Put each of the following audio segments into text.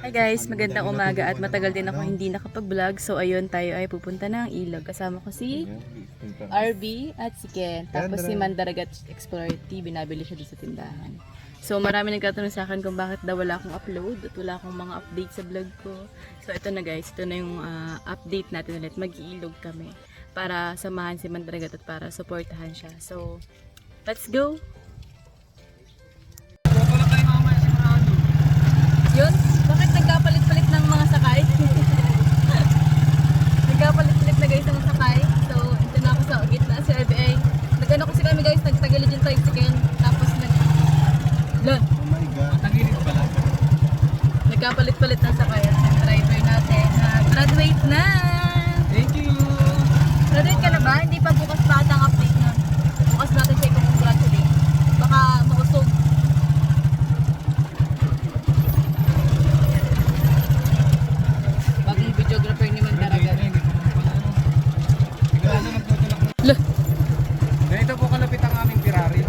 Hi guys, magandang umaga at matagal din ako hindi nakapag-vlog. So ayun, tayo ay pupunta ng ilog. Kasama ko si RB at si Ken. Tapos si Mandaragat Explorer TV, binabili siya dito sa tindahan. So marami nagtatanong sa akin kung bakit daw wala akong upload at wala akong mga update sa vlog ko. So ito na guys, ito na yung ah, update natin ulit. Mag-iilog kami para samahan si Mandaragat at para supportahan siya. So, let's go! Nagano kasi kami guys, nagtagilid yung tricycle. Tapos nag... Lon, Oh my God. Tagilid pala. nagkapalit-palit ng sakay. At ang driver natin, ah, graduate na! Thank you. Graduate ka na ba? Hindi pa bukas pa ata ang update na. Bukas natin siya i-congratulate. Baka mausog. Bagong videographer ni Mandaragat. Lah. Ganito po kalapit ang aming Ferrari.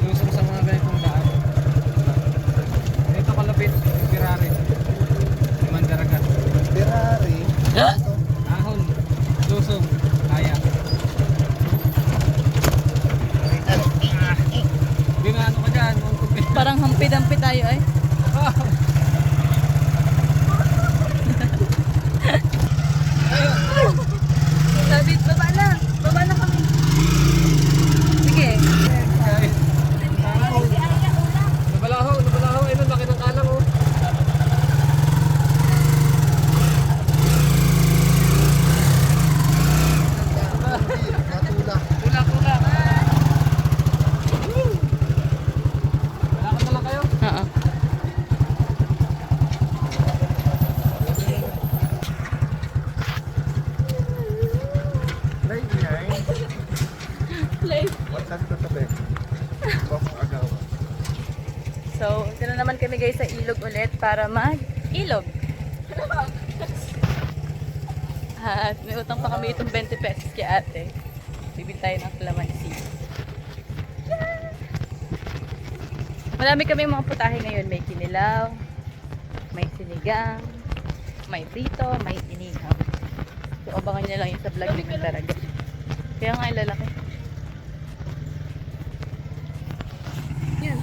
Lusong sa mga ganitong daan. Ganito kalapit ang Ferrari. Mandaragat. Ferrari? Ahon. Lusong. Kaya. Hindi na ano ka dyan. Mungkot ka. Parang hampi-dampi tayo ay. Sabi, baba na. Baba na kami. Sige. Guys. Nabalaho, nabalaho. Ayun, laki ng kalang oh. Tula, tula. Malakad na lang kayo. Oo. Live. So, ito na naman kami guys sa ilog ulit para mag-ilog. At may utang pa kami itong 20 pesos kay ate. Bibili tayo ng kalamansi. Marami kami mga putahe ngayon. May kinilaw, may sinigang, may prito, may inihaw. So, abangan nyo lang yung sa vlog ni Taraga. Kaya nga, ang lalaki. Yan.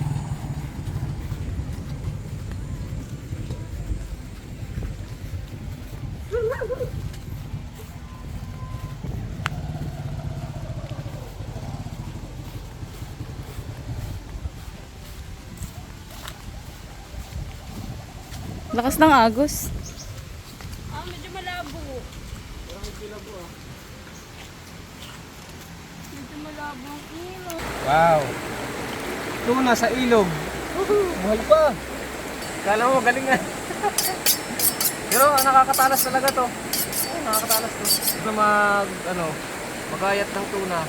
Lakas ng agos. Ah, medyo malabo. Medyo malabo ang ilog. Wow. Tuna sa ilog. Mahal pa. Kala mo galing nga. Pero ah, nakakatalas talaga to. Oh, nakakatalas to. Ito mag, ano, magayat ng tuna.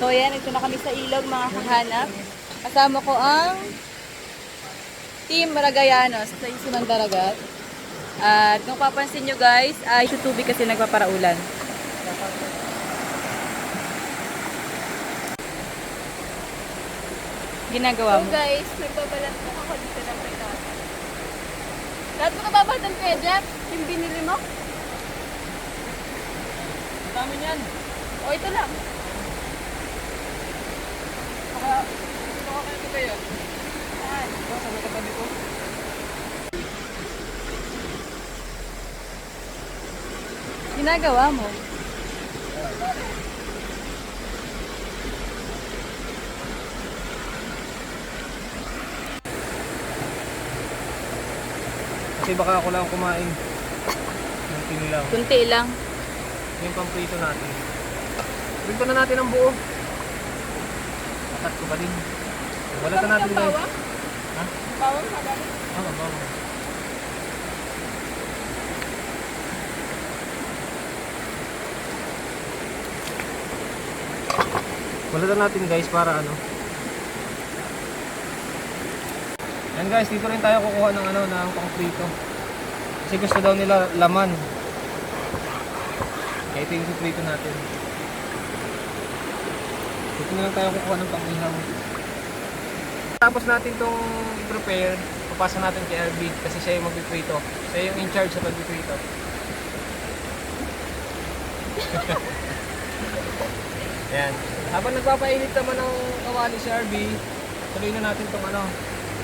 So ayan, ito na kami sa ilog mga kahanap. Kasama ko ang Team Maragayanos sa Isiman Daragat. At kung papansin nyo guys, ay sa tubig kasi nagpaparaulan. Ginagawa So mo. guys, nagbabalat po ako dito ng pritasa. Lahat mo nababalatan kuya Jeff? Yung binili mo? Dami niyan. O ito lang. Baka, kayo ito kaya. Saan? Sa katabi ko. Ginagawa mo. Kasi baka ako lang kumain. Yung tinilaw. Kunti lang. Yung pamprito natin. Prito na natin ang buo. Atat ko pa din. Wala na natin bawang? Ha? Bawang madami. Ah, bawang. Wala na natin guys para ano. Yan guys, dito rin tayo kukuha ng ano, ng pang-prito. Kasi gusto daw nila laman. Kaya ito yung prito natin. Dito na lang tayo kukuha ng pang-ihaw. Tapos natin tong i-prepare, papasa natin kay RB kasi siya yung magpiprito. Siya yung in charge sa pagpiprito. Ayan. Habang nagpapainit naman ng kawali si RB, tuloy na natin tong ano,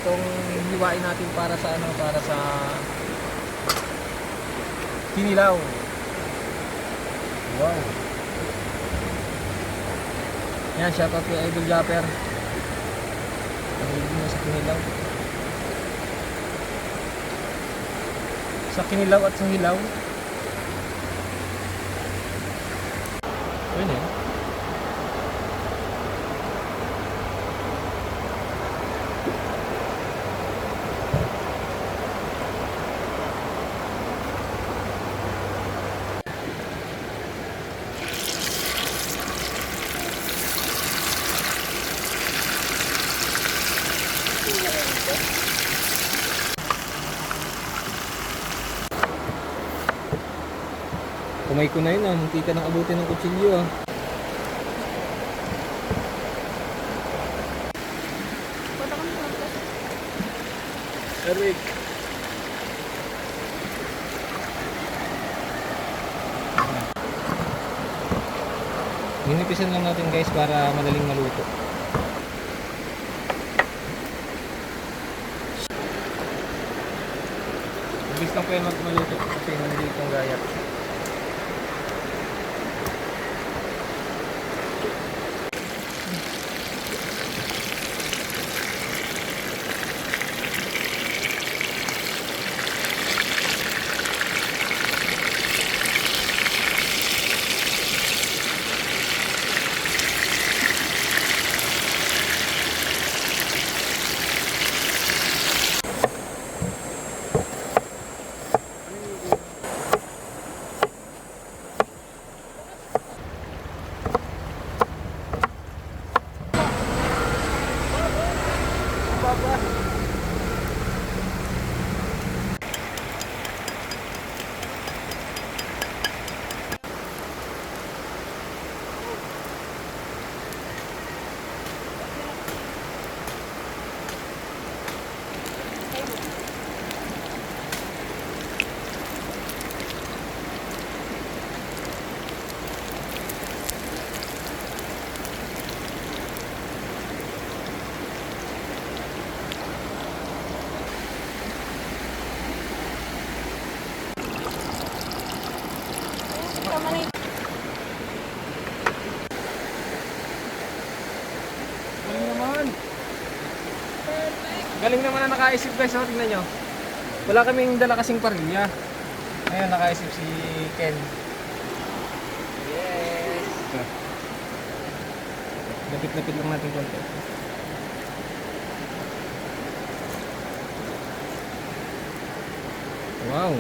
itong hiwain natin para sa ano, para sa kinilaw. Wow. Yan, shoutout kay Idol Japper. Mo sa kinilaw. Sa kinilaw at sa hilaw. Ayun eh. Kumay ko na yun ah, hindi ka nang abutin ng kutsilyo ah. Eric. Ginipisan lang natin guys para madaling maluto. Mabilis lang po yan mag- maluto kasi nandito ang gayat. Tama na yun. Galing naman. Galing naman na nakaisip guys, oh, tingnan nyo. Wala kaming dala kasing parilya. Ngayon nakaisip si Ken. Yes! Lapit-lapit lang natin konti. Wow!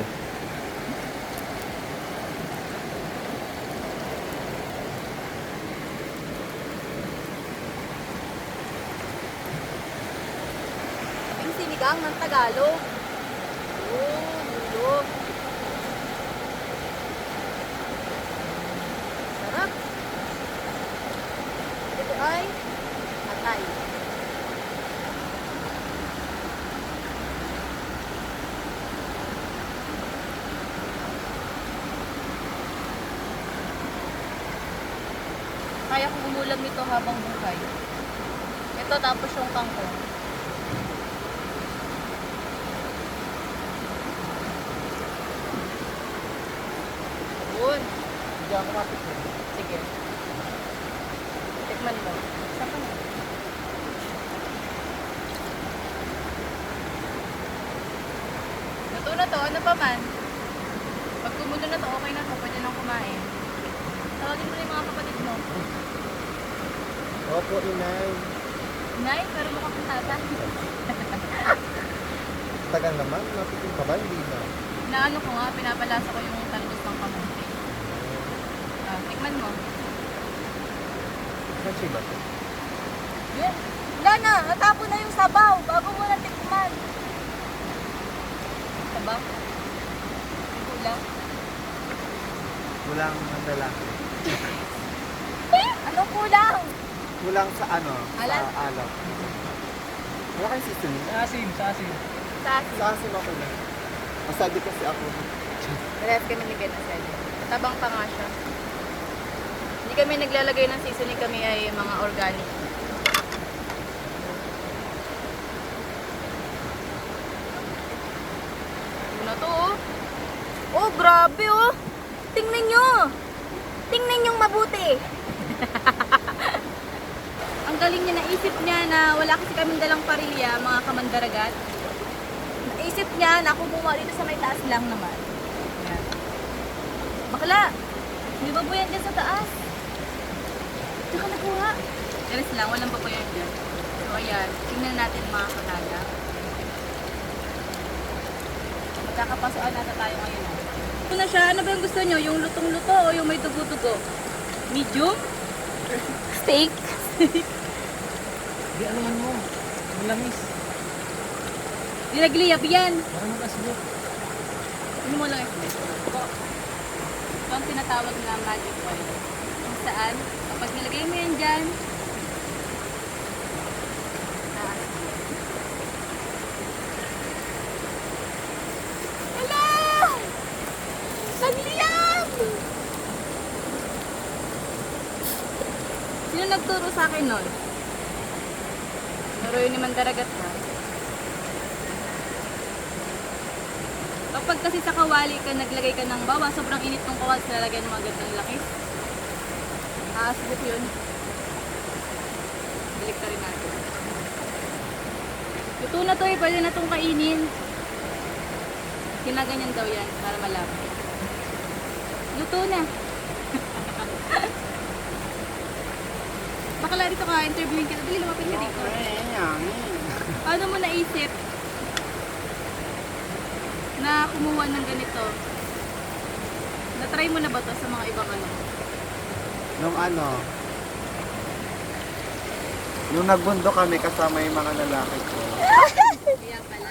Yung sinigang ng Tagalog. Oh, bulog. Sarap. Ito ay atay. Kaya kong umulam ito habang buhay. Ito tapos yung kangkong. Yun. Hindi ako kapit Sige. Tikman mo. Saan ka na? Luto na to. Ano pa man? Pag kumulo na to, okay na to. Pwede nang kumain. Tawagin mo na yung mga kapatid mo. Opo, inay. Nay, pero mukha kang tata. Tagal naman, napitin pa ba? Hindi na. Naano ko nga, pinapalasa ko yung talbos ng kamote. Ah, tikman mo. Kasi ba? Yun. Wala na, natapon na yung sabaw bago mo na tikman. Sabaw? Yung Kulang. Kulang ang dala. Anong kulang? Kulang sa ano? Alat? Sa alak. Wala kayong seasoning. Sa asin, sa asin. Sasi. Sa asin ako na. Masadi kasi ako. Ref kami ni Ben Asel. Tabang pa nga siya. Hindi kami naglalagay ng seasoning kami ay mga organic. Yun na to oh. Oh, grabe oh. Tingnan nyo. Tingnan yung mabuti. Ang galing niya, naisip niya na wala kasi kaming dalang parilya, mga kamandaragat. Naisip niya na kumuha dito sa may taas lang naman. Bakla! Hindi ba po yan dyan sa taas? Tsaka nakuha. Charis lang, walang babayan dyan. So ayan, tingnan natin mga kakala. Magkakapasuan nata tayo ngayon. ah. Ito na siya, ano ba yung gusto nyo? Yung lutong-luto o yung may dugo-dugo? Medium? Steak? Di ano man mo. Malamis. Dinagliyab yan. Para mag-asbok. Ano mo lang ito? Ito ang tinatawag na magic oil. Kung saan, kapag nilagay mo yan dyan, aasin. Hala! Nagliyab! Sino akin nun? Turo yun ni Mandaragat ha? Kapag kasi sa kawali ka naglagay ka ng bawa, sobrang init ng kawali, lalagyan mo agad ng lakis. Aasbuk yun. Balik ka rin natin. Luto na to eh, pwede na tong kainin. Kinaganyan daw yan para malapit. Luto na. Bakala dito ka, interviewin kita. Dali, lumapit ka dito. Paano mo naisip na kumuha ng ganito? Na-try mo na ba to sa mga ibang ano? Nung ano, nung nagbundok kami kasama yung mga lalaki ko. Kaya pala.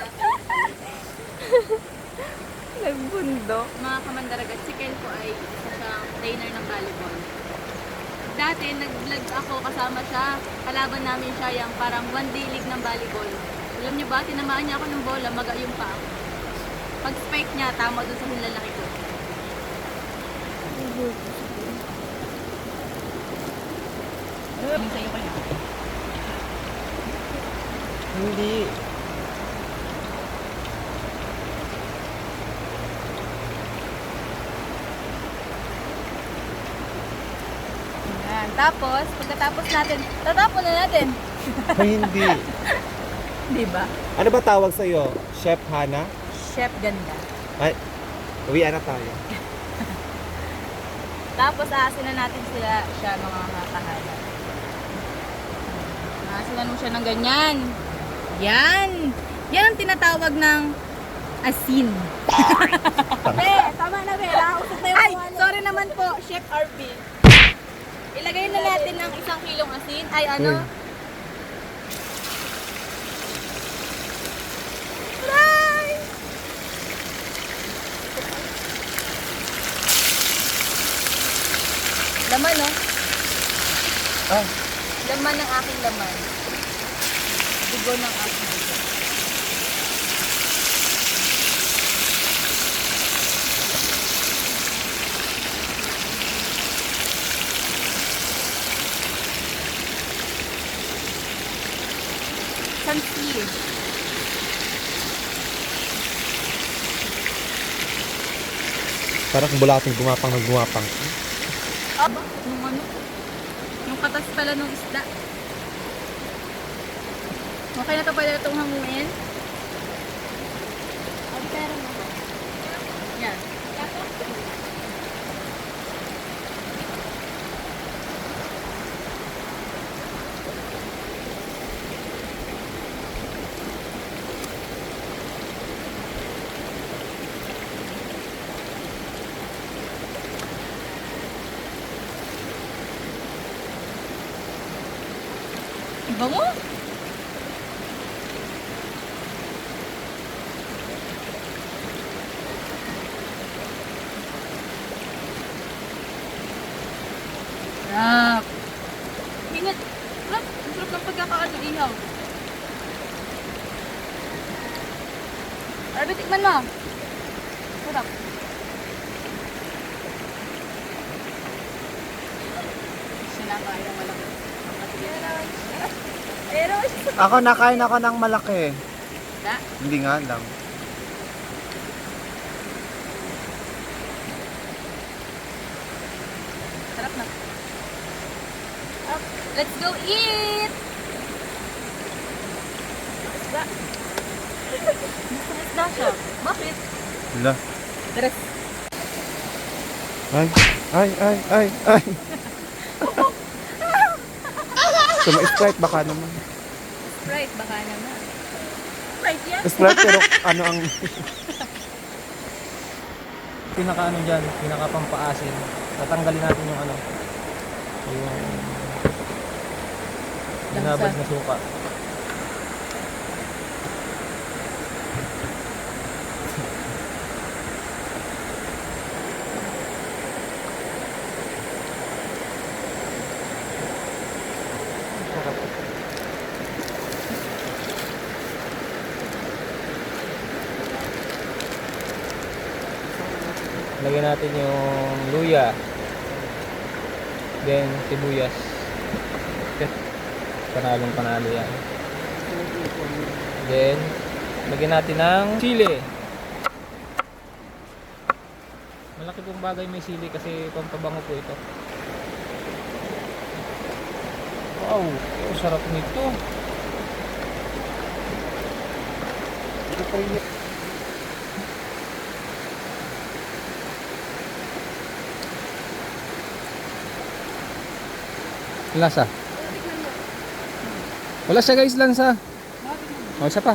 Nagbundok. Mga kamandaragat, si Ken po ay isa siyang trainer ng volleyball. Dati, nag-vlog ako kasama siya. Kalaban namin siya yung parang one day league ng volleyball. Alam niyo ba, tinamaan niya ako ng bola, maga yung pa ako. Pag spike niya, tama dun sa hinlalaki ko. Hindi. Tapos, pagkatapos natin, tatapon na natin. Ay, hindi. Di ba? Ano ba tawag sa'yo? Chef Hana? Chef ganda. Ay, uwian na tayo. Tapos, aasin na natin sila siya mga kakahala. Aasinan mo siya ng ganyan. Yan! Yan ang tinatawag ng asin. Be, tama na be. Nakausap na yung Ay, sorry naman po, Chef RB. Ilagay na natin ng isang kilong asin. Ay, ano? Uy. Laman, no? Ah, Laman ng aking laman. Dugo ng aking dugo. Sansi. Parang bulating gumapang na gumapang. Aba, yung ano? Yung katas pala ng isda. Okay na to na itong hanguin. Abi, pera mo. Yan. Iba mo? Sarap. Ingat. Sarap. Ang sarap ng pagkakaano ihaw. Sabi, tikman mo. Sarap. Sinakain ng malaki. Pero, Ako nakain ako ng malaki. Na? Hindi nga lang. Sarap na. let's go eat! Isda. Isda siya. Bakit? Wala. Tres. Ay, ay, ay, ay, ay. Suma-sprite baka naman. Sprite, baka naman. Right yan? Sprite pero ano ang... Pinaka ano dyan, pinaka pampaasin. Tatanggalin natin yung ano, yung binabad na suka. Lagyan natin yung luya. Then, sibuyas. Panalong panalo yan. Then, lagyan natin ng sili. Malaki pong bagay may sili kasi pampabango po ito. Wow, ang sarap nito. Lasa. Wala siya guys, lansa. O, isa pa.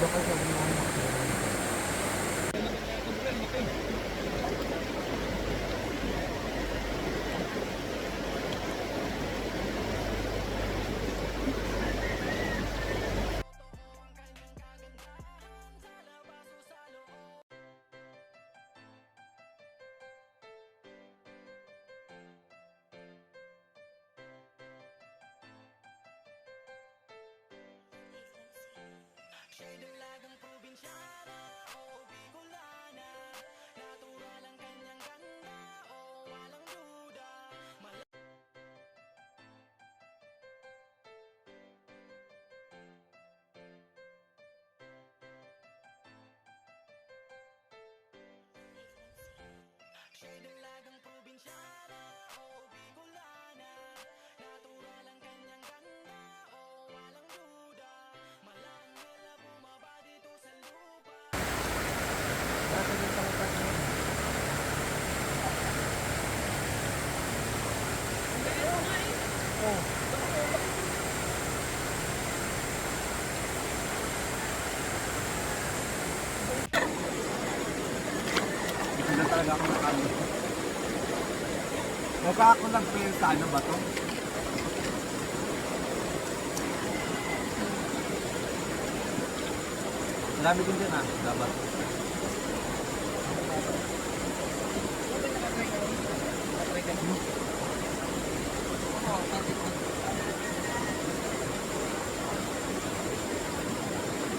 no. Hindi ko na talaga ako nakamit. Baka ako nag-fail sa ano ba to? Marami din din ah, dapat.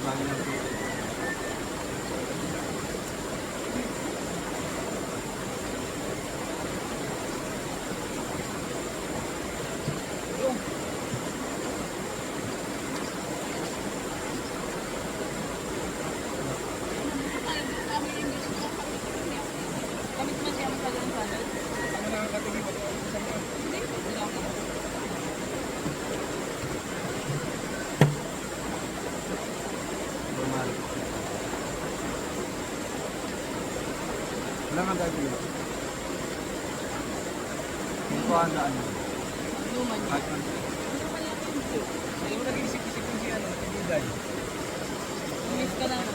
Marami ng fail. Bumalik. Wala nga gagawin. Hindi ko ano ano. Kahit man. Hindi mo nag-isip-isip yung si ano, si Bugay. Miss ka lang.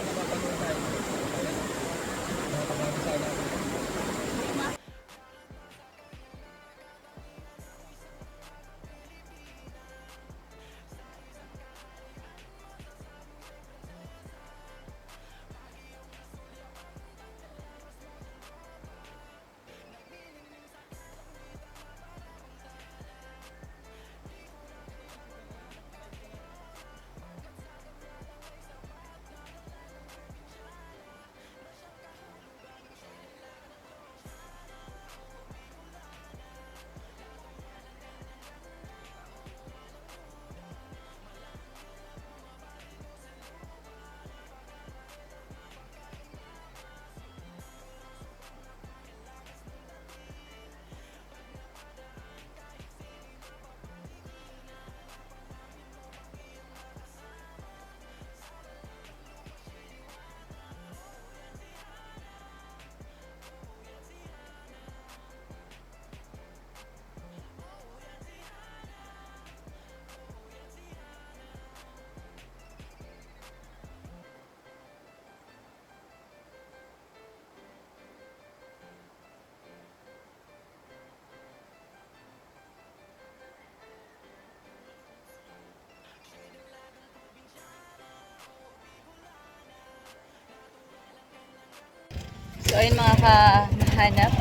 Ayun mga kahanap.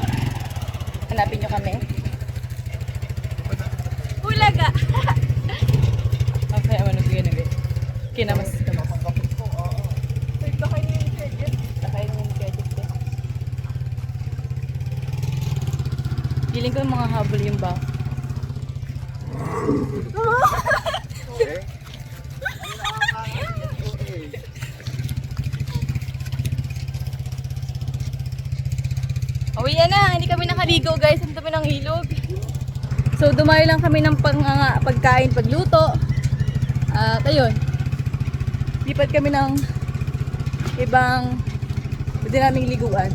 Hanapin nyo kami. Hulaga! Okay, ano bigyan na Kinamas credit ko. Feeling ko yung mga habol yung ba. Okay. Uwi na, hindi kami nakaligo guys. Ang tabi ng ilog. So dumayo lang kami ng pang, ah, pagkain, pagluto. At ayun. Lipat kami ng ibang pwede naming liguan.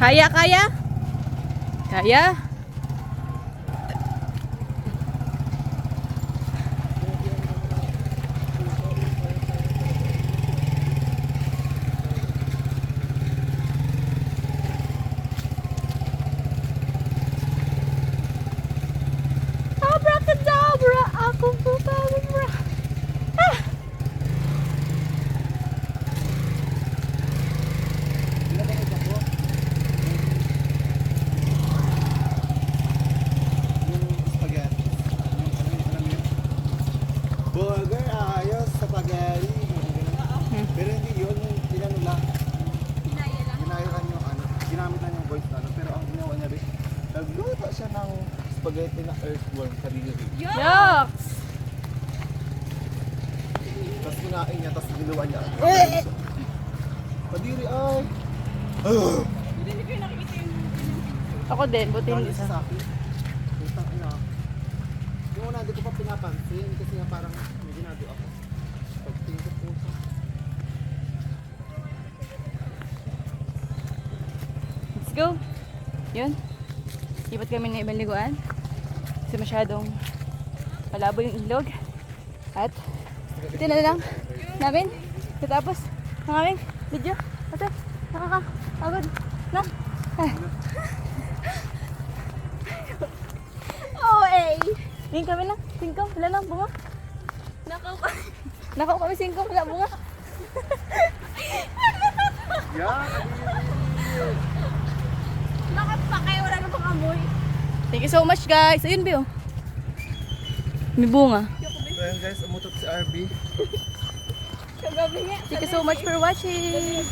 Kaya, kaya? Kaya? Abracadabra! Ako po kabra! Ah! Yung spaghetti. Yung ano yung alam yun? Burger, ayos, spaghetti. Pero hindi yun, yung inano lang. Pinaya lang. Ginaya lang yung ano, ginamit lang yung voice na ano. Pero ang ginawa niya rin, nagluto siya ng spaghetti na earthworm sa diri. Yucks! Tapos kinain niya, tapos ginawa niya. Kadiri ay! Ako din, buti hindi sa... akin. Putang ina. Yung una, hindi ko pa pinapansin kasi nga parang may ginagawa ako. Pagtingin ko siya. Let's go! Yun. Ibat kami ng ibang liguan. Kasi masyadong malabo yung ilog. At ito na lang namin. Katapos ng aming video. Kasi nakakapagod na. Ah. Oh, eh. Tingin kami lang. Singko. Wala lang. Bunga. Nakaw Nakaw kami singko. Wala bunga. Yeah! Nakapakay, wala na pang amoy. Thank you so much guys. Ayun, Bio. May bunga. So guys, umutot si RB. Thank you so much for watching.